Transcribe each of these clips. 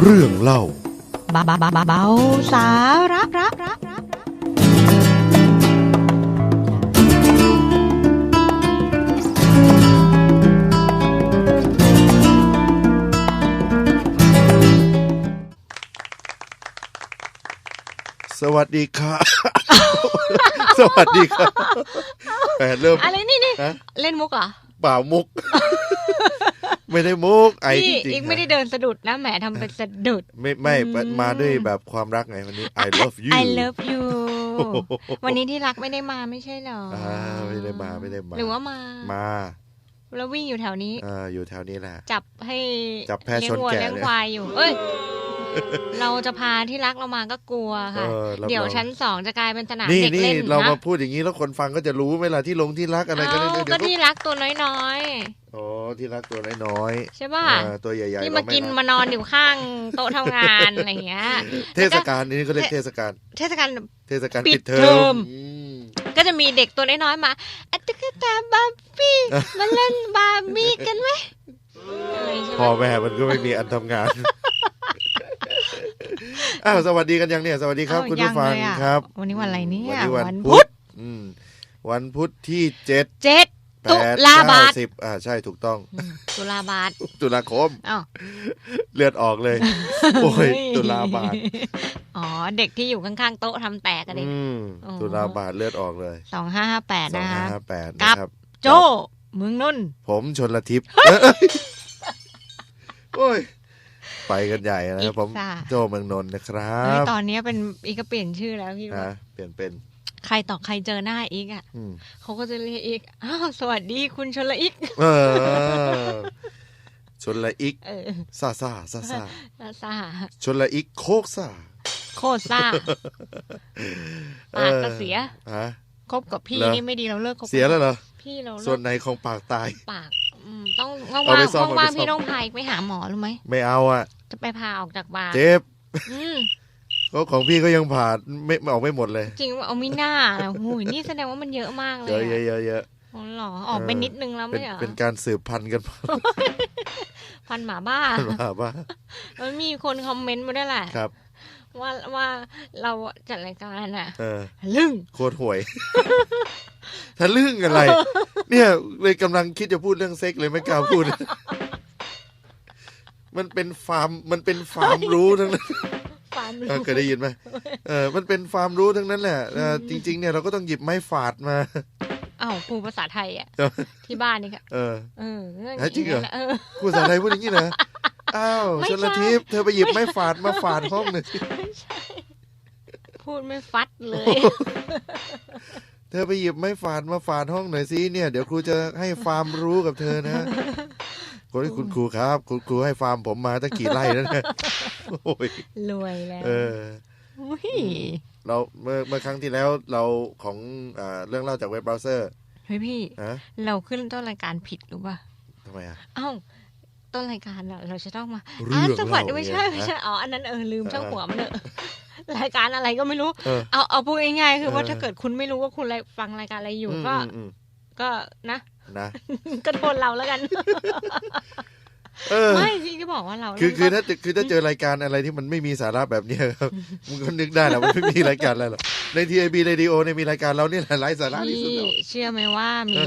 เรื่องเล่าบาบาบาบาเบาสาระระระระสวัสดีค่ะ สวัสดีค่ะแหมเริ่มอะไรนี่นี่ฮะเล่นมุกเหรอเปล่ามุก ไม่ได้มุกไอจพี่ริงๆอีกไม่ได้นะเดินสะดุดนะแหมทำเป็นสะดุด ไม่ไม่อืมมาด้วยแบบความรักไงวันนี้ I love you I love you วันนี้ที่รักไม่ได้มาไม่ใช่เหรออ่าไม่ได้มาไม่ได้มา หรือว่ามา มาแล้ววิ่งอยู่แถวนี้อ่าอยู่แถวนี้แหละ จับให้จับแพะเลี้ยชงนวัวแกะเลี้ยงเนี่ยควายอยู่ เอ้ย เราจะพาที่รักเรามาก็กลัวค่ะเออรับเดี๋ยวรองชั้นสองจะกลายเป็นสนามนี่เด็กนี่เล่นเรานะมาพูดอย่างนี้แล้วคนฟังก็จะรู้ไหมล่ะที่ลงที่รักอะไรกันเอ้าเดี๋ยวก็เดี๋ยวที่รักตัวน้อยอ๋อที่รักตัวน้อยๆใช่ๆป่ะอ่าตัวใหญ่ๆที่เรามาไม่กินรัมานอนอยู่ข้างโต๊ะทำงานอะไรอย่างเงี้ยเทศกาลนี้เขาเรียกเทศกาลเทศกาลเทศกาลปิปิดดเทเทออมมอืมก็จะมีเด็กตัวน้อยๆมาอะตุ๊กตาบาร์บี้มาเล่นบาร์บี้กันไหมอะไรใช่ไหมพ่อแม่มันก็ไม่มีอันทำงาน อ้าวสวัสดีกันยังเนี่ยสวัสดีครับเอ้าคุณยัผู้ฟังเลยอะครับ วันนี้วันอะไรเนี่ย วันนี้วันพุพุธธอืมวันพุธที่เจ็ดเจ็ดแปตุดลาบาเก้าทสิบอ่าใช่ถูกต้องอืมตุลาบาท ตุลาคมอ้าวเลือดออกเลย โอ้ย ตุลาบาท อ๋อ เด็กที่อยู่ข้างๆโต๊ะทำแตกกันเด็อืมอ๋อตุลาบาทเลือดออกเลยสองห้าห้าแปดสองนะห้าคะห้าแปดกับนะครับโจเมืองนนท์ผมชนละทิพย์โอ้ย ไปกันใหญ่นะครับผมซ่าโจเมืองนนท์นะครัเฮ้ยบตอนเนี้ยเป็นอีกก็เปลี่ยนชื่อแล้วพี่ว่านะเปลี่ยนเป็นใครต่อใครเจอหน้าอีกอะอืมเขาก็จะเรียกอีกอ้าวสวัสดีคุณชลอีกเออชนละอิกเออซาซาซาซาซาซาชนละอิกโคกซาโคตรซ่าปากก็เสียฮะคบกับพี่เหรอนี่ไม่ดีเราเลิกคบเสียแล้วเหรอพี่เราส่เลิวนกไหนของปากตายปาก อืมต้องว่างเอาไปซ่อมๆว่างเอาไปซ่อมๆพี่ต้องพาอีกไปหาหมอรู้ไหมไม่เอาอะ จะไปพาออกจากบาร์เจ็บอืมก็ของพี่ก็ยังผ่าไม่ไม่ออกไม่หมดเลย จริงว่าเอาไม่น่านะหูยนี่แสดงว่ามันเยอะมากเลเยอะยเยอะอะเยอะเยอะอ๋อเหรอออกไปเออนิดนึงแล้วเป็ไม่นเหรอเป็นการสืบพันธุ์กันพันหมาบ้ามาว่ามันมีคนคอมเมนต์มาด้วยแหละ ครับ ว่าว่าเราจัดรายการอะเออลึ่งโคตรห่วยทะลึ่งอะไร เนี่ยเลยกำลังคิดจะพูดเรื่องเซ็กเลยไม่กล้าพูด มันเป็นฟาร์มมันเป็นฟาร์มรู้ทั้งนั้นฟาร์มเออรู้เคยได้ยินไหมเออมันเป็นฟาร์มรู้ทั้งนั้นแหละเออจริง ๆ เนี่ยเราก็ต้องหยิบไม้ฝาดมาอ้าวครูภาษาไทยอะเออที่บ้านนี่ค่ะเออเออฮะจริงเหรอเออพูดภาษาไทยพูดอย่างนี้นะ อ้าวไม่ชใช่ นละทิพย์เธอไปหยิบไม้ฝาดมาฝาดห้องหนึ่งไม่ใช่ พูดไม่ฟัดเลย เธอไปหยิบไม้ฝาดมาฝาดห้องหน่อยสิเนี่ย เดี๋ยวครูจะให้ฟาร์มรู้กับเธอนะคนที่คุณครูครับ คุณครูให้ฟาร์มผมมาตั้งกี่ไร่แล้วเนี่ยโอ้ยรวยแล้วเออ อุ้ยเราเมื่อเมื่อครั้งที่แล้วเราของอ่าเรื่องเล่าจากเว็บเบราว์เซอร์เฮ้ยพี่ฮะเราขึ้นต้นรายการผิดหรือเปล่าทำไมอะ เอ้า ต้นรายการเราเราจะต้องมาเรื่องอะสวัสดีเล่าไม่ใช่เนี่ยไม่ใช่อ๋ออันนั้นเออลืมเออช่างหัวมันเนอะรายการอะไรก็ไม่รู้เออเอาเอาพูดง่ายๆคือว่าเออถ้าเกิดคุณไม่รู้ว่าคุณไรฟังรายการอะไรอยู่อืมก็อืมอืมก็นะนะก็โทนเราแล้วกันเออไม่พี่ก็บอกว่าเราคือคือเริ่มถ้าคือถ้าเจอรายการอะไรที่มันไม่มีสาระแบบเนี้ยครับมึงก็นึกได้แหละมันไม่มีรายการอะไรหรอกในทีไอบีเรดิโอเนี่ยมีรายการเราเนี่ยแหละไร้สาระที่สุดพี่แล้วเชื่อไหมว่ามี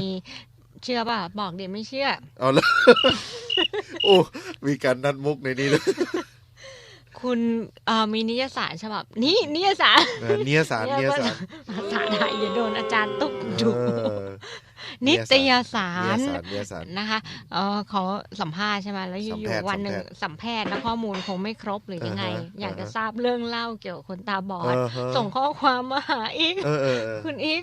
เชื่อป่ะบอกเดี๋ยวไม่เชื่อเอาละ โอ้มีการนัดมุกในนี้เลยคุณเอ่อมีนิยสารฉบับนี้นิยสารเออเนียสารเนียสารภาษาไทยอย่าโดนอาจารย์ตุ๊กดุเออ นิตยสาเนียรสารเนียสารนะคะเออเขาสัมภาษณ์ใช่ไหมแล้วอสัมยู่ภาษณ์ๆวันหนึ่งสัสัมมแพภาทษณ์ย์แล้วข้อมูลคงไม่ครบหรือยังไงอ่าฮะอยากจะอ่าฮะทราบเรื่องเล่าเกี่ยวกับคนตาบอดเออฮะส่งข้อความมาหาอีกเออเออเออคุณอีก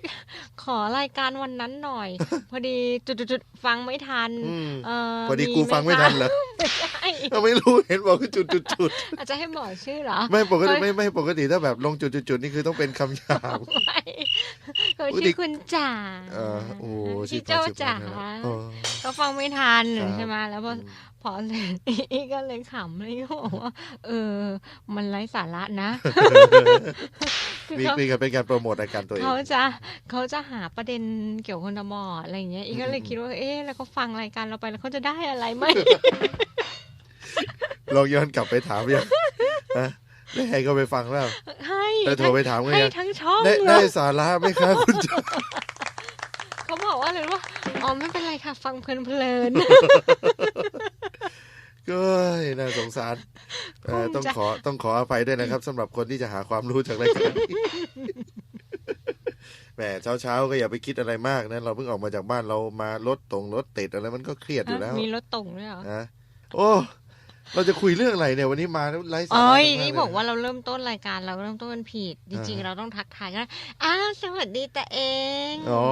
ขอรายการวันนั้นหน่อย พอดีจุดๆๆฟังไม่ทันอืมเออพอดีกูฟังไม่ทันเหรอไม่ใช่เราไม่รู้เห็นบอกว่าจุดจุดจุดอาจจะให้บอกชื่อเหรอ ไม่ปกติเฮ้ยไม่ไม่ปกติถ้าแบบลงจุดจุดจุดนี่คือต้องเป็นคำหยาบไม่เขาปกติชื่อคุณจ๋าเออโอ้ชื่อเจ้าจ๋าเออก็ฟังไม่ทันครับใช่ไหมแล้วพอพอเสร็จอีกก็เลยขำเลยก็บอกว่าเออ มันไร้สาระนะคือมีเขามีกันเป็นการโปรโมทรายการตัวเองเขาจะเขาจะหาประเด็นเกี่ยวกับคนตาบอดอะไรอย่างเงี้ยอีกก็เลยคิดว่าเอ๊ะแล้วก็ฟังรายการเราไปแล้วเขาจะได้อะไรไหมลองย้อนกลับไปถามยังฮะได้ให้ก็ไปฟังแล้วให้ได้โทรไปถามกันให้ยังทั้งช่องได้เลได้ยสาระไหมคะคุณจ เขาบอกว่าเลยว่า อ๋อไม่เป็นไรค่ะ ฟังเพลินก็น่าสงสารเอ่อคงจะต้องขอต้องขออภัยด้วยนะครับสำหรับคนที่จะหาความรู้จากรายการนี้แหมเช้าเช้าๆก็อย่าไปคิดอะไรมากนะ เราเพิ่งออกมาจากบ้านเรามารถตรงรถติดอะไรมันก็เครียดๆอยู่แล้ว มีรถตรงด้วยเหรอนะโอ้ เราจะคุยเรื่องอะไรเนี่ยวันนี้มาแล้วไร้สาอ๋ระอมากเลยนี่บอกว่าเราเริ่มต้นรายการเราเริ่มต้นผิด จริงอ่าๆเราต้องทักทายกันอ้าวสวัสดีแต่เองอ๋อ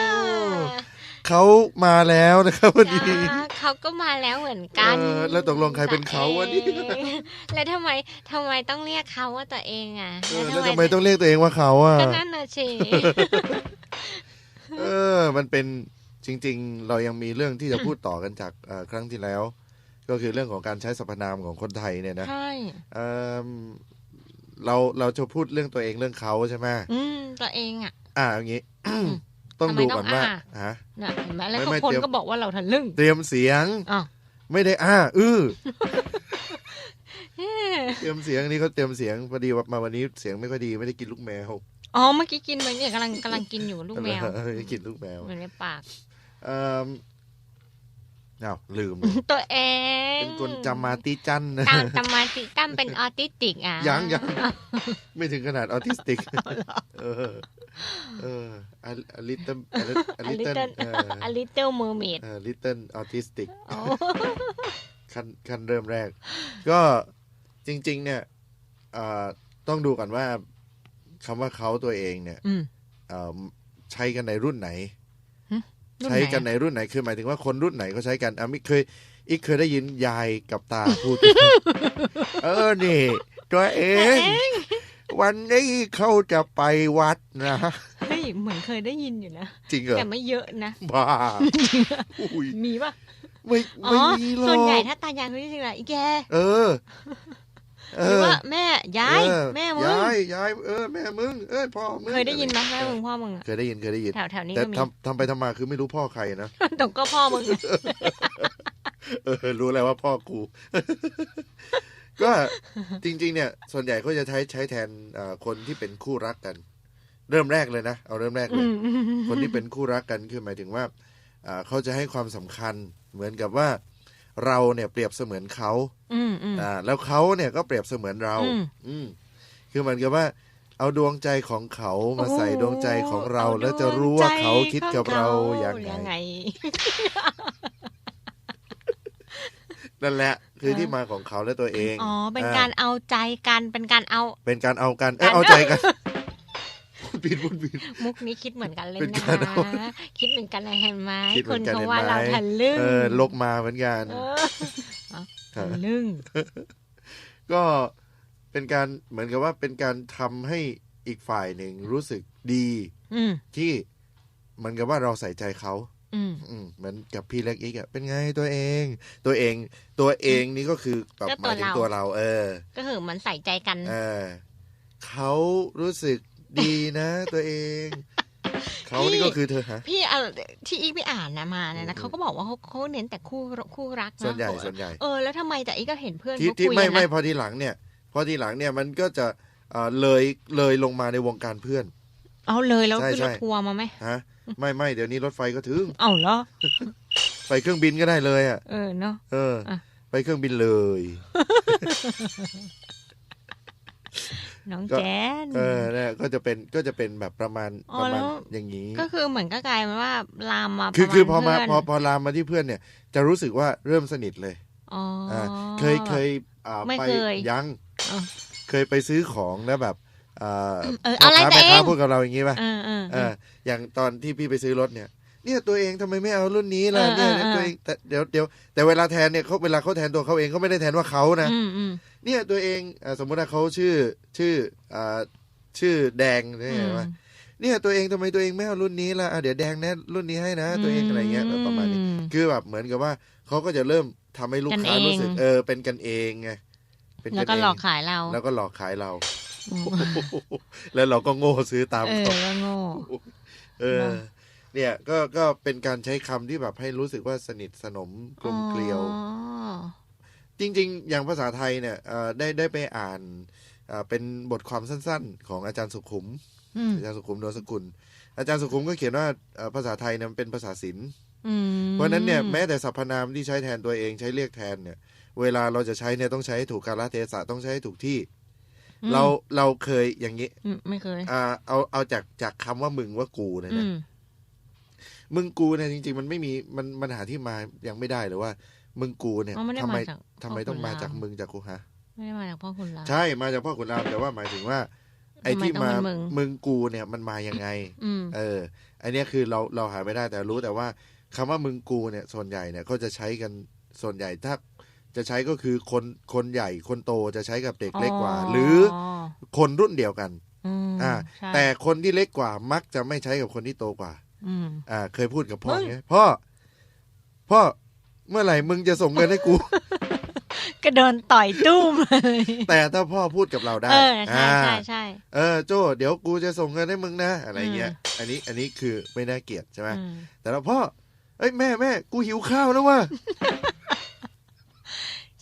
าเขามาแล้วนะครับวันนี้ จ้าเขาก็มาแล้วเหมือนกันเออแล้วตกลงใครเป็นเขาวะเนี่ย ตัวเองแล้วทำไมทำไมต้องเรียกเขาว่าตัวเองอะเออแล้วทำไมต้องเรียกตัวเองว่าเขาอะ ก็นั่นน่ะสิเออ มันเป็นจริง ๆ เรายังมีเรื่องที่จะพูดต่อกันจากเอ่อครั้งที่แล้ว ก็คือเรื่องของการใช้สรรพนามของคนไทยเนี่ยนะใช่เอิ่มเราเราจะพูดเรื่องตัวเองเรื่องเขาใช่ไหมอืมตัวเองอะ อ่าอย่างงี้ ต้องทำไมดูต้ก่อองนว่าอ่าฮะน่ะเห็นไหมแล้วไม่ก็ไม่คนเตรียมก็บอกว่าเราทะลึ่งเตรียมเสียงอ้าวไม่ได้อ้าอื้อเอ๊ะเตรียมเสียงนี่เขาเตรียมเสียงพอดีว่ามาวันนี้เสียงไม่ค่อยดีไม่ได้กินลูกแมวอ๋อเมื่อกี้กินไปเนี่ยกำลังกำลังกินอยู่ลูกแมวไม่ได้กินลูกแมวเหมือนในปากเอ่ออ้าวลืม ตัวเอง เป็นคนจำมาติจันนะตามตามมาติตั้มเป็นออทิสติกอะ ยังยังไม่ถึงขนาดออทิสติก เออ เอออลิตเติ้ลออลิตลิตเติ้ลเติ้ลเอออลิตเติ้ลเมอร์เมดเออลิตเติ้ลออทิสติกโอ้ขั้นขั้นเริ่มแรก ก็จริง ๆ เนี่ยเอ่อต้องดูก่อนว่าคำว่าเขาตัวเองเนี่ยอืมเอ่อใช้กันในรุ่นไหนรุ่น ใช้ไหนกันในรุ่นไหนคือหมายถึงว่าคนรุ่นไหนเขาใช้กันอะมิเคยอีกเคยได้ยินยายกับตาพูด เออนี่ ตัวเอง วันนี้เขาจะไปวัดนะเฮ้ยเหมือนเคยได้ยินอยู่นะ จริงเหรอ แต่ไม่เยอะนะ บ้าอุ้ยมีป่ะไม่อ๋ไม่อมีหรอกส่วนใหญ่ถ้าตายายเขาจะเรียกอะไรอีแก เออเอ หรืออว่าแม่ยายเออแม่มึงยายยายเออแม่มึงเออพ่อมึงเคยได้ยินไหมแม่มึงพ่อมึงอะเคยได้ยินเคยได้ยินแถวแถวนี้แต่ก็มีทำทำไปทำมาคือไม่รู้พ่อใครนะตรงก็พ่อมึงเออรู้แล้วว่าพ่อกู ก็จริง ๆ เนี่ย ส่วนใหญ่เขาจะใช้ใช้แทนเอ่อคนที่เป็นคู่รักกัน เริ่มแรกเลยนะเอาเริ่มแรกเลยคนที่เป็นคู่รักกันคือหมายถึงว่าอ่าเขาจะให้ความสำคัญเหมือนกับว่า เราเนี่ยเปรียบเสมือนเขาอืมอืมอ่าแล้วเขาเนี่ยก็เปรียบเสมือนเรา อืมอืมคือเหมือนกับว่า เอาดวงใจของเขามาใส่ดวงใจของเราโแล้วจะรู้ว่าเขาคิดกับเราอย่างยังไงไงนั่นแหละคืออ่าที่มาของเขาและตัวเอง อ๋อ เป็นอ่การเอาใจกัน เป็นการเอา เป็นการเอากัน เอยการเอาใจกันพูด ผิดพูดผิดมุกนี้คิดเหมือนกันเลยเป็นนะการเอาคิดเหมือนกันเลยเห็นไหมคิดเหคมือนนกันเขาเห็นว่าไหมเราทะลึ่งเออลกมาเหมือนกันเออเอาทะลึ่งก็เป็นการเหมือนกับว่าเป็นการทำให้อีกฝ่ายหนึ่งรู้สึกดีอืมที่เหมือนกับว่าเราใส่ใจเขาอืมอืมเหมือนกับพี่เล็กอีกอะเป็นไงตัวเอง ตัวเอง ตัวเองนี่ก็คือแบบก็หมายถึงตัวเราตัวเรา เออ ก็คือเหมันใส่ใจกัน เออเขารู้สึก ดีนะตัวเองเขานี่ก็คือเธอฮะพี่เอาที่อีกไปอ่านนะมาเนี่ยอืนะมเขาก็บอกว่าเขาเขาเน้นแต่คู่คู่รักนะส่วนใหญ่ส่วนใหญ่เออแล้วทำไมแต่อีกก็เห็นเพื่อนที่เขาที่คุยไม่กันไม่นะพอทีหลังเนี่ย พอทีหลังเนี่ยมันก็จะเอ่อเลยเลยลงมาในวงการเพื่อน เอาเลยแล้วใช่ขึ้นรถใช่ทัวร์มาไหมฮะไม่ไม่เดี๋ยวนี้รถไฟก็ถึงเอาเหรอไปเครื่องบินก็ได้เลยอะเออเนาะเอออะไปเครื่องบินเลย น้องก็แจนเออเนี่ยก็จะเป็นก็จะเป็นแบบประมาณอ๋อประมาณแล้วอย่างนี้ ก็คือเหมือนก็กลายเป็นว่าลามมาคือประณคือพอมาเพื่นพอพอลามมาที่เพื่อนเนี่ย จะรู้สึกว่าเริ่มสนิทเลยอ๋อออ่าเคยเคยอ่าไม่ไปเคยยังอะเคยไปซื้อของแล้วแบบอ่าเออพ่ออะไรค้าตัวแม่เอค้างพูดกับเราอย่างนี้ป่ะเออเออเอออย่างตอนที่พี่ไปซื้อรถเนี่ย เนี่ยตัวเองทำไมไม่เอารุ่นนี้ล่ะเอเนี่ยอเออตัวเองแต่เดี๋ยวเดี๋ยวแต่เวลาแทนเนี่ยเขาเวลาเขาแทนตัวเขาเองเขาไม่ได้แทนว่าเขานะอืมอืมเนี่ยตัวเองอ่าสมมุติว่าเขาชื่อชื่ออ่าชื่อแดงเนี่ยอืมว่าเนี่ยตัวเองทำไมตัวเองไม่เอารุ่นนี้ล่ะอะเดี๋ยวแดงแนะรุ่นนี้ให้นะ ตัวเองอะไรเงี้ยแบบประมาณนี้อืมคือแบบเหมือนกับว่าเขาก็จะเริ่มทำให้ลูกค้ากันเองรู้สึกเออเป็นกันเองไงเป็นแล้วนก็เงหลอกขายเรา แล้วก็หลอกขายเราอืมแล้วเราก็โง่ซื้อตามเออเขาแล้วโง่เออ เนอะเนี่ยก็ก็เป็นการใช้คำที่แบบให้รู้สึกว่าสนิทสนมกลมเกลียวอ๋อจจริง ๆ อย่างภาษาไทยเนี่ยเอ่อได้ได้ไปอ่านเอ่อเป็นบทความสั้น ๆ ของอาจารย์สุขุมอืมอาจารย์สุขุมโดสกุล อาจารย์สุขุมก็เขียนว่าเอ่อภาษาไทยเนี่ยมันเป็นภาษาศิลป์อืมเพราะฉะนั้นเนี่ยแม้แต่สรรพนามที่ใช้แทนตัวเองใช้เรียกแทนเนี่ย เวลาเราจะใช้เนี่ยต้องใช้ให้ถูกกาลเทศะต้องใช้ให้ถูกที่อืมเราเราเคยอย่างนี้อืมไม่เคย อ่า เอาเอาจากจากคำว่ามึงว่ากูเนี่ยอืนะ มมึงกูเนี่ยจริง ๆ มันไม่มีมันมันหาที่มายังไม่ได้เลยว่า มึงกูเนี่ยอ๋อไม่ได้ทำไมมาจากทำไมต้องพ่มาขุนรจากมึงจากกูฮะ ไม่ได้มาจากพ่อคุณรามใช่มาจากพ่อขุนรามแต่ว่าหมายถึงว่า ไอ้ทำไมที่ต้องมาเป็นมึง มึงกูเนี่ยมันมายังไง อืม เอออันเนี้ยคือเราเราหาไม่ได้แต่รู้แต่ว่าคำว่ามึงกูเนี่ยส่วนใหญ่เนี่ยก็จะใช้กันส่วนใหญ่ถ้าจะใช้ก็คือคนคนใหญ่คนโตจะใช้กับเด็กเล็กกว่า หรือคนรุ่นเดียวกัน มอ่า ใช่แต่คนที่เล็กกว่ามักจะไม่ใช้กับคนที่โตกว่า อืมอ่า เคยพูดกับพ่อมึงไงพ่อ พ่อเมื่อไหร่มึงจะส่งเงินให้กู ก็เดินต่อยตุ้มเลยแต่ถ้าพ่อพูดกับเราได้เออใช่อ่าใช่ใช่เออโจเดี๋ยวกูจะส่งเงินให้มึงนะอะไรเงี้ย อันนี้อันนี้คือไม่น่าเกลียดใช่ไหมอืมแต่เราพ่อเอ้ยแม่แม่กูหิวข้าวแล้วว่ะ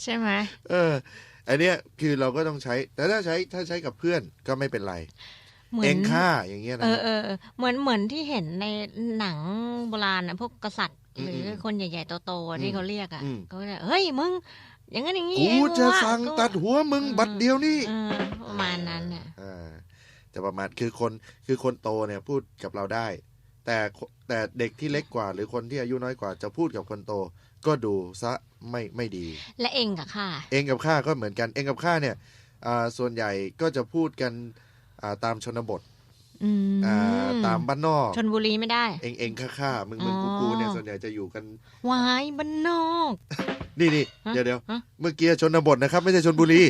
ใช่ไหมเออ อันเนี้ยคือเราก็ต้องใช้ แต่ถ้าใช้ถ้าใช้กับเพื่อนก็ไม่เป็นไร เหมือเอนงค่าอย่างเงี้ยนะเออเออเออเหมือนเหมือนที่เห็นในหนังโบราณนะพวกกษัตริย์อืมหรืออมคนใหญ่ๆโตๆที่เขาเรียกอะอืมเขาจะเฮ้ยมึงอย่างนั้นอย่างนี้กูเองจะวสั่งกูตัดหัวมึงอืมบัดเดียวนี่เออประมาณนั้นน่ะอ่าจะประมาณคือคนคือคนโตเนี่ยพูดกับเราได้ แต่แต่เด็กที่เล็กกว่า หรือคนที่อายุน้อยกว่า จะพูดกับคนโต ก็ดูซะไม่ไม่ดี และเองกับข้าเองกับข้าก็เหมือนกันเองกับข้าเนี่ยอ่าส่วนใหญ่ก็จะพูดกันอ่า ตามชนบทอืมอ่าตามบ้านนอกชนบุรีไม่ได้ เองเองข้าข้ามึงมึงอ๋กูอกูเนี่ยส่วนใหญ่จะอยู่กันวายบ้านนอก นี่นี่ฮะเดี๋ยวเดี๋ยวฮะเมื่อกี้ชนบทนะครับ ไม่ใช่ชนบุรี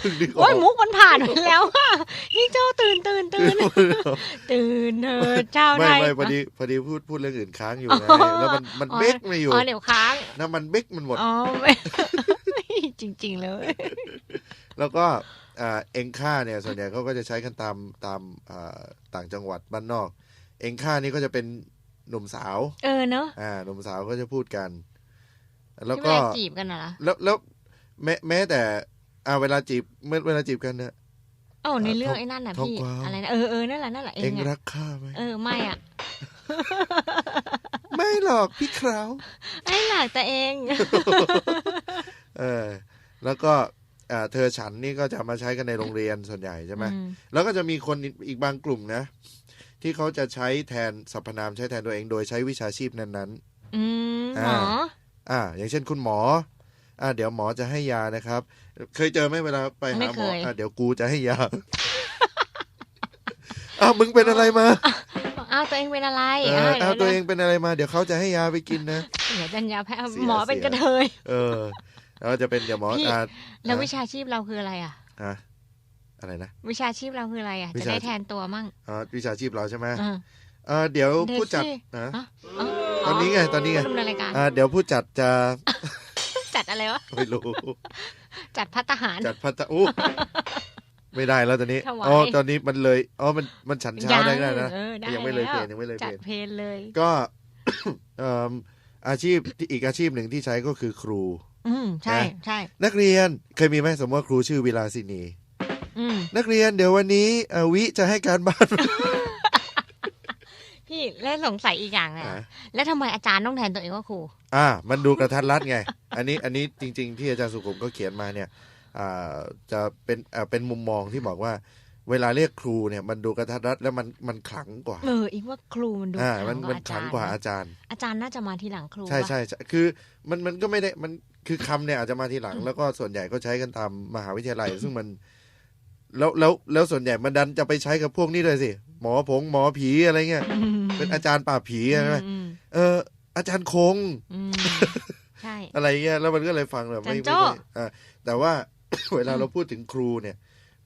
เพิ่งนึกอโอ้อยกมุกมันผ่านไปแล้วค่ะนี่เจ้าตื่นตื่นตื่นตื่นเธอเจ้าไม่ไทยไม่พอดีพอดีพูดพูดเรื่องอื่นค้างอยู่ไงอ๋อแล้วมันมันอ๋อเบกไม่อยู่อ๋อเดี๋ยวค้างน้ำมันเบกมันหมดอ๋อไม่จริง ๆ เลย แล้วก็อ่า เองค่าเนี่ยส่วนใหญ่เขาก็จะใช้กันตามตามอ่าต่างจังหวัดบ้านนอก เองค่านี่ก็จะเป็นหนุ่มสาว เออเนอะอ่าหนุ่มสาวก็จะพูดกัน แล้วที่เวก็ลาจีบกันน่ะเหรอแล้วแล้วแม้แม้แต่อ่าเวลาจีบเมื่อเวลาจีบกันเนี่ยเอ้าในเรื่องทองไอ้นั่นน่ะทองพี่กวาวอะไรนะเออเออนั่นแหละนั่นแหละเอเองงรัอะกข้าไหมเออไม่อะไม่หรอกพี่คราวไอ้หลักแต่เอง เออ แล้วก็อ่า เธอฉันนี่ก็จะมาใช้กันในโรงเรียนส่วนใหญ่ใช่ไหมอืมแล้วก็จะมีคนอีกบางกลุ่มนะ ที่เขาจะใช้แทนสรรพนามใช้แทนตัวเองโดยใช้วิชาชีพนั้นอืมหมอ่าอๆอ่า อย่างเช่นคุณหมออ่าเดี๋ยวหมอจะให้ยานะครับ เคยเจอไหมเวลาไปหาหมออ่าเดี๋ยวกูจะให้ยาอ้าวมึงเป็นอะไรมาอ้าวตัวเองเป็นอะไรเออาวอ้าวเดี๋ตัวเองเป็นอะไรมา เดี๋ยวเขาจะให้ยาไปกินนะเดี๋ยวจัญญาแพ้เสียหมอเป็นเสียกระเทยเออ แล้วจะเป็นเดี๋ยวหมอพี่อ่าแล้วฮะวิชาชีพเราคืออะไรอะอะอะไรนะวิชาชีพเราคืออะไรอะวิจะชาได้แทนตัวมั่งอ๋อวิชาชีพเราใช่ไหมเออเออเดี๋ยวเดี๋ยวผู้จัดสินะฮะอ๋อตอนนี้ไงตอนนี้ไงผู้ดำเนินรายการอ่าเดี๋ยวผู้จัดจะจัดอะไรวะไม่รู้ จัดพัฒหารจัดพัตตาอู้ไม่ได้แล้วตอนนี้ถวายอ๋อตอนนี้มันเลยอ๋อมันมันฉันเช้าได้ได้นะเออได้ยังไม่เลยแวเพลงยังไม่เลยจัเพดลงเพลงเลย ก็เอ่ออาชีพที่อีกอาชีพหนึ่งที่ใช้ก็คือครู อืมใช่นะใช่ นักเรียนเคยมีไหมสมมติว่าครูชื่อวิลาสินีอืมนักเรียนเดี๋ยววันนี้เอ่อวิจะให้การบ้าน พี่แล้วสงสัยอีกอย่างเลยอะแล้วทำไมอาจารย์ต้องแทนตัวเองว่าครู อ่า มันดูกระทัดรัดไง อันนี้อันนี้จริง ๆ ที่อาจารย์สุขุมก็เขียนมาเนี่ย อ่าจะเป็นอ่าเป็นมุมมองที่บอกว่า เวลาเรียกครูเนี่ยมันดูกระทัดรัดแล้วมันมันขลังกว่า เอออีกว่าครูมันดูอ่าขมัลันงกมัว่านอาขลัจางรย์กว่านะอาจารย์ อาจารย์น่าจะมาทีหลังครูใช่ปะใช่ใช่คือมันมันก็ไม่ได้มันคือคำเนี่ยอาจจะมาทีหลัง แล้วก็ส่วนใหญ่ก็ใช้กันตามมหาวิทยาลัย ซึ่งมัน แล้วแล้วแล้วส่วนใหญ่มันดันจะไปใช้กับพวกนี้เลยสิหมอผงหมอผีอะไรเงี้ยอืมเป็นอาจารย์ป่าบผีใช่ไหมอืมเออ อาจารย์คงอืมใช่อะไรเงี้ยแล้วมันก็เลยฟังแบบไม่อาจารย์ไม่โจ้ไม่อ่าแต่ว่าเวลาเราพูดถึงครูเนี่ย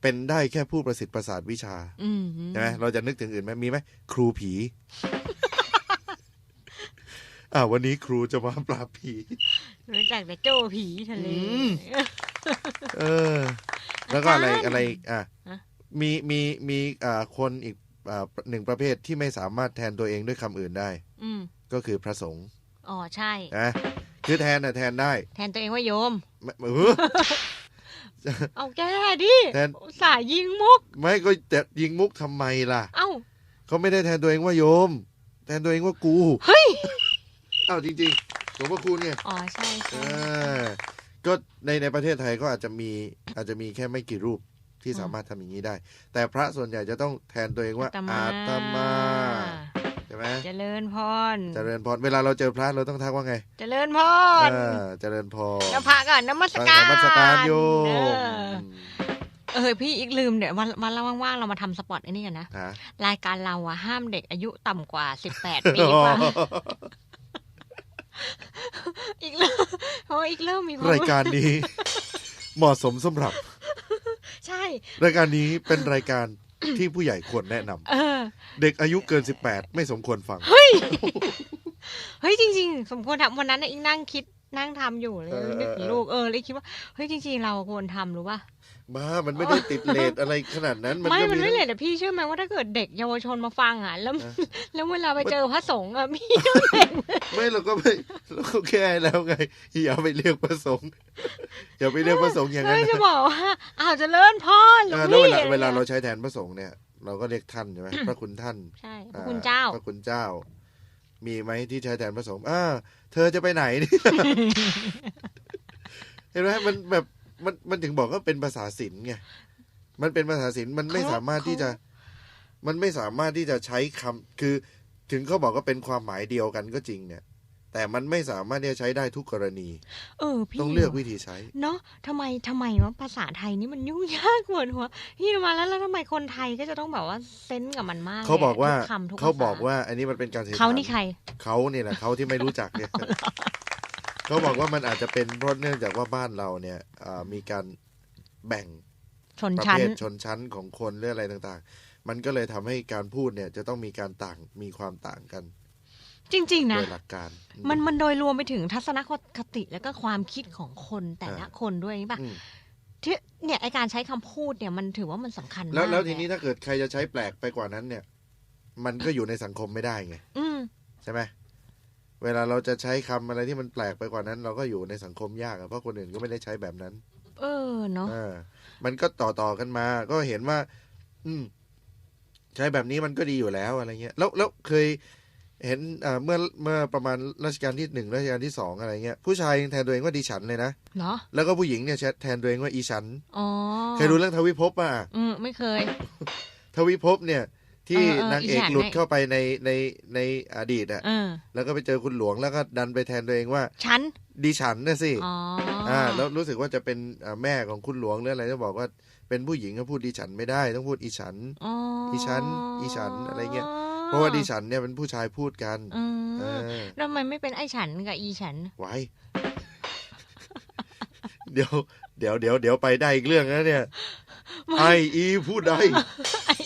เป็นได้แค่ผู้ประสิทธิ์ประสาทวิชาอืมใช่ไหมเราจะนึกถึงอื่นไหมมีไหมครูผี อ่าวันนี้ครูจะมาปราบผีรู้จักแต่โจ้ผีทะเลอืมเออ แล้วก็อะไรอาจารย์อะไรอีกอะฮะมีมีมีอ่าคนอีกอ่าหนึ่งประเภทที่ไม่สามารถแทนตัวเองด้วยคำอื่นได้อืมก็คือพระสงฆ์อ๋อใช่นะคือแทนน่ะแทนได้ แทนตัวเองว่าโยมไม่ เออเอาแก้ดิแทนอุตสายยิงมุก ไม่ก็จะยิงมุกทำไมล่ะ เอ้า เขาไม่ได้แทนตัวเองว่าโยม แทนตัวเองว่ากูเฮ้ยเอ้าจริงๆหลวงพ่อคูณเนี่ยอ๋อใช่เอใช่อก็ในในประเทศไทยก็อาจจะมีอาจจะมีแค่ไม่กี่รูปที่สามารถทำอย่างนี้ได้ แต่พระส่วนใหญ่จะต้องแทนตัวเองว่าอาตมาใช่ไหมเจริญพร เจริญพร เวลาเราเจอพระเราต้องทักว่าไง เจริญพรเออเจริญพรแล้วพระก่อนนมัสการนมัสการโยเอมอเออพี่อีกลืมเดี๋ยววันวันเราว่างๆเรามาทำสปอตไอ้นี่กันนะฮะรายการเราอะห้ามเด็กอายุต่ำกว่าสิบแปดปีกว่าอีกเริ่มเพราะว่าอีกเริ่มมีควมรายการนี้ เหมาะสมสำหรับ ใช่ รายการนี้เป็นรายการ ที่ผู้ใหญ่ควรแนะนำเออ เด็กอายุเกิน 18 ไม่สมควรฟัง เฮ้ย เฮ้ยจริง ๆ สมควรทำวันนั้นน่ะอีกนั่งคิดนั่งทำอยู่เลยเออนึกถึงลูกเออเลยคิดว่าเฮ้ยจริง ๆ เราควรทำรู้ป่ะ มามันไม่ได้ติดเลทอะไรขนาดนั้น มันไม่ก็มันมีไม่เลยแต่พี่เชื่อไหมว่าถ้าเกิดเด็กเยาวชนมาฟังอะแล้วเออแล้วเวลาไปเจอพระสงฆ์อะพี่ไม่เราก็ไม่เราก็แค่แล้วไงอย่าไปเรียกพระสงฆ์อย่าไปเรียกพระสงฆ์อย่างเฮ้นั้ยนจะนะบอกว่าอ้าวเจะเลิ่นพ่อหลวอ่างแล้วพี่เวลาอะไรเวลาเรางี้ยใช้แทนพระสงฆ์เนี่ย เราก็เรียกท่านใช่ไหมพระคุณท่านใช่พอ่ระคุณเจ้าพระคุณเจ้า มีไหมที่ใช้แทนพระสงฆ์อ่าเธอจะไปไหนเนี่ยเห็นไหมมันแบบ มันมันถึงบอกว่าเป็นภาษาศิลป์ไงมันเป็นภาษาศิลป์มันไม่เขาสามารถที่จะเขามันไม่สามารถที่จะใช้คำคือถึงเขาบอกว่าเป็นความหมายเดียวกันก็จริงเนี่ย แต่มันไม่สามารถที่จะใช้ได้ทุกกรณี เออพี่ต้องเลือกวิธีใช้ เนาะทำไมทำไมวะภาษาไทยนี่มันยุ่งยากปวดหัวพี่มาแล้วแล้วทำไมคนไทยก็จะต้องแบบว่าเซนส์กับมันมากเขาบอกว่าทุคำทุกเขาภษบอกว่า อันนี้มันเป็นการสื่อสารเขานี่ใครเขาเนี่ยแหละเขาที่ไม่รู้จักเนี่ย เขาบอกว่ามันอาจจะเป็นเพราะเนื่องจากว่าบ้านเราเนี่ยอ่ามีการแบ่งชนประชั้น เภทชนชั้นของคนหรืออะไรต่างๆ มันก็เลยทำให้การพูดเนี่ยจะต้องมีการต่างมีความต่างกันจริงๆนะโดยหลักการ มันมันโดยรวมไปถึงทัศนคติแล้วก็ความคิดของคนแต่ละอ่าคนด้วยนี่ป่ะอืม ที่เนี่ยไอการใช้คำพูดเนี่ยมันถือว่ามันสำคัญมากแล้วแล้วเยทีนี้ถ้าเกิดใครจะใช้แปลกไปกว่านั้นเนี่ย มันก็อยู่ในสังคมไม่ได้ไง อืม ใช่ไหม เวลาเราจะใช้คำอะไรที่มันแปลกไปกว่านั้น เราก็อยู่ในสังคมยากอะเพราะคนอื่นก็ไม่ได้ใช้แบบนั้น เออเนาะเออมันก็ต่อต่อกันมา ก็เห็นว่า อืม ใช้แบบนี้มันก็ดีอยู่แล้วอะไรเงี้ย แล้วแล้วเคยเห็นอ่าเมื่อเมื่อประมาณรัชกาลที่หนึ่งรัชกาลที่สองอะไรเงี้ยผู้ชายยังแทนตัวเองว่าดิฉันเลยนะเนาะแล้วก็ผู้หญิงเนี่ยแทนตัวเองว่าอีฉันอ๋อเคยดูเรื่องทวิภพป่ะอืมไม่เคย ทวิภพเนี่ย ที่เออเออนางเอกอีฉันหลุดเนี่ยเข้าไปในในในอดีตอะเออแล้วก็ไปเจอคุณหลวงแล้วก็ดันไปแทนตัวเองว่า ฉันดิฉันน่ะสิอ๋อออ่าแล้วรู้สึกว่าจะเป็นอ่าแม่ของคุณหลวงหรืออะไรจะบอกว่าเป็นผู้หญิงก็พูดดิฉันไม่ได้ต้องพูดอีฉันอ๋ออีฉันอีฉันอะไรเงี้ยเพราะว่าดิฉันเนี่ยเป็นผู้ชายพูดกันอืมเออแล้วทำไมไม่เป็นไอฉันกับอีฉันไว้เดี๋ยวเดี๋ยวเดี๋ยวเดี๋ยวไปได้อีกเรื่องนะเนี่ยไออีพูดได้ไอ้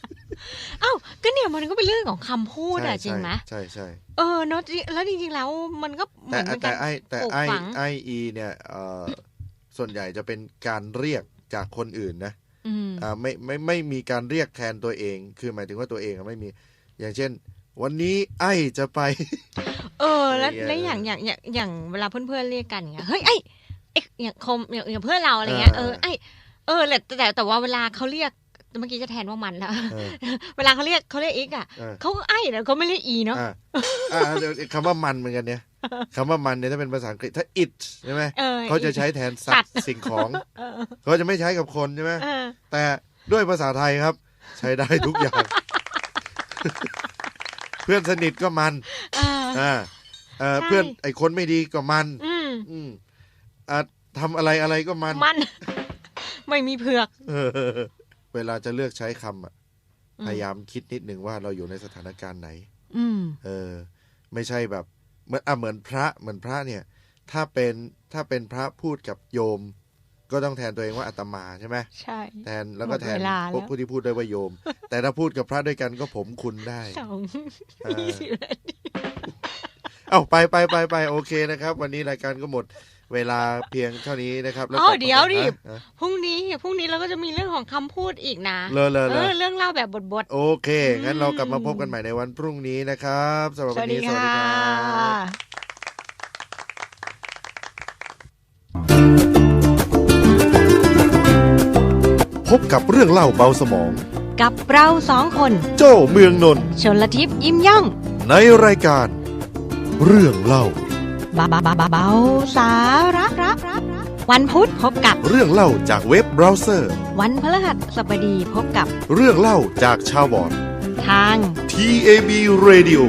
เอ้าก็เนี่ยมันก็เป็นเรื่องของคำพูดอะจริงไหมใช่ใช่เออเนอะจริงแล้วจริงๆแล้วมันก็เหแต่มือนเป็นแต่การไอแต่ปลูกไอฝังไออีเนี่ยเอ่อส่วนใหญ่จะเป็นการเรียกจากคนอื่นนะอืมอ่าไม่ไม่ไม่มีการเรียกแทนตัวเอง คือหมายถึงว่าตัวเองอะไม่มี อย่างเช่น วันนี้ไอจะไป เออ แล้วอะไรแล้วอเงี้ย่ายงอย่างอย่างอย่างเวลาเพื่อนๆเรียกกันอย่างเงี้ยเฮ้ยไอ้ไอ้อย่างคมอย่างอย่างเพื่อนเราอะไรเงี้ยเออไอ้เออแต่แต่แต่ว่าเวลาเขาเรียก เมื่อกี้จะแทนว่ามันแล้วเออเวลาเขาเรียกเขาเรียกอีกอะเออเขาก็ไอ้แต่เขาไม่เรียกอีเนาะอ่าอ่าเดี๋ยวคำว่ามันเหมือนกันเนี่ยคำว่ามันเนี่ยถ้าเป็นภาษาอังกฤษถ้า it ใช่ไหมเออเขาจะใช้แทนสัสัตตว์ว์สิ่งของเออเขาจะไม่ใช้กับคนใช่ไหมเออแต่ด้วยภาษาไทยครับ ใช้ได้ทุกอย่าง เพื่อนสนิทก็มันเอออ่าเอ่อใช่เพื่อนไอ้คนไม่ดีก็มันอืมอืมอ่าทำอะไรอะไรก็มันมัน ไม่มีเผือก เออเวลาจะเลือกใช้คำอะอืมพยายามคิดนิดนึงว่าเราอยู่ในสถานการณ์ไหน อืม เออ ไม่ใช่แบบเหมือนอะเหมือนพระเหมือนพระเนี่ย ถ้าเป็นถ้าเป็นพระพูดกับโยม ก็ต้องแทนตัวเองว่าอาตมาใช่ไหมใช่ แทนแล้วก็แทนหมดเวลาแล้วพวกผู้ที่พูดด้วยว่าโยม แต่ถ้าพูดกับพระด้วยกันก็ผมคุณได้ สองเออ ยี่สิบนาที เอาไปไปไปไปโอเคนะครับ วันนี้รายการก็หมด เวลาเพียงเท่านี้นะครับแล้วอ๋อเดี๋ยวดิพรุ่งนี้พรุ่งนี้เราก็จะมีเรื่องของคำพูดอีกนะเลอเลอเรื่องเล่าแบบบทๆโอเค งั้นเรากลับมาพบกันใหม่ในวันพรุ่งนี้นะครับสวัสวัสดีค่ะพบกับเรื่องเล่าเบาสมอง กับเราสองคน โจ้เมืองนนชนละทิพย์ยิ้มย่อง ในรายการ เรื่องเล่า บาบาบาบาเบาสาระระวันพุธพบกับเรื่องเล่าจากเว็บเบราว์เซอร์ วันพฤหัสบดีพบกับเรื่องเล่าจากชาวบอดทาง TAB Radio